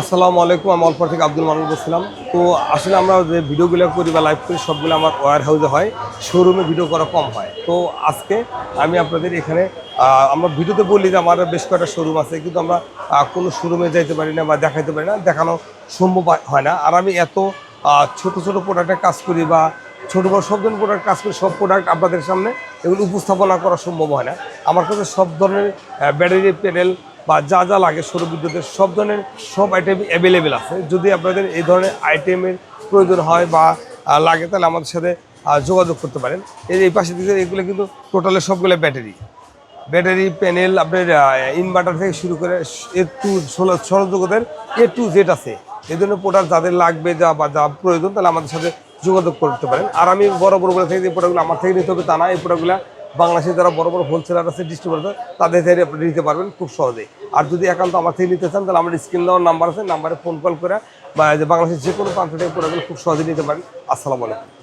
আসসালামু আলাইকুম, আমি অল্প থেকে আব্দুল মাহমুদ বলছিলাম। তো আসলে আমরা যে ভিডিওগুলো করি বা লাইভ করি, সবগুলো আমার ওয়ার হাউসে হয় শোরুমে ভিডিও করা কম হয়। তো আজকে আমি আপনাদের এখানে আমরা ভিডিওতে বলি যে আমার বেশ কয়েকটা শোরুম আছে, কিন্তু আমরা কোনো শোরুমে যাইতে পারি না বা দেখাইতে পারি না, দেখানো সম্ভব হয় না। আর আমি এত ছোট ছোট প্রোডাক্টে কাজ করি বা ছোটো বড় সব ধরনের প্রোডাক্ট কাজ করি, সব প্রোডাক্ট আপনাদের সামনে এগুলো উপস্থাপনা করা সম্ভব হয় না। আমার কাছে সব ধরনের ব্যাটারি প্যানেল বা যা যা লাগে সৌর বিদ্যুতের সব ধরনের সব আইটেম অ্যাভেলেবেল আছে। যদি আপনাদের এই ধরনের আইটেমের প্রয়োজন হয় বা লাগে, তাহলে আমাদের সাথে যোগাযোগ করতে পারেন। এই এই পাশে দিকে এগুলো কিন্তু টোটালে সবগুলো ব্যাটারি ব্যাটারি প্যানেল আপনার ইনভার্টার থেকে শুরু করে এ টু, ষোলো, সৌরজগতের এ টু জেড আছে। এই ধরনের প্রোডাক্ট যাদের লাগবে যা বা যা প্রয়োজন, তাহলে আমাদের সাথে যোগাযোগ করতে পারেন। আর আমি বড় বড় বলে থেকে যে প্রোডাক্টগুলো আমার থেকে নিতে হবে তা না, এই প্রোডাক্টগুলো বাংলাদেশে যারা বড় বড় হোলসেলার আছে ডিস্ট্রিবিউটার তাদের থেকে আপনি নিতে পারবেন খুব সহজেই। আর যদি একান্ত আমার থেকে নিতে চান, তাহলে আমার স্ক্রিন দেওয়ার নাম্বার আছে নাম্বারে ফোন কল করে বা বাংলাদেশের যে কোনো প্রান্ত থেকে প্রোডাক্টগুলো খুব সহজে নিতে পারেন। আসসালামু আলাইকুম।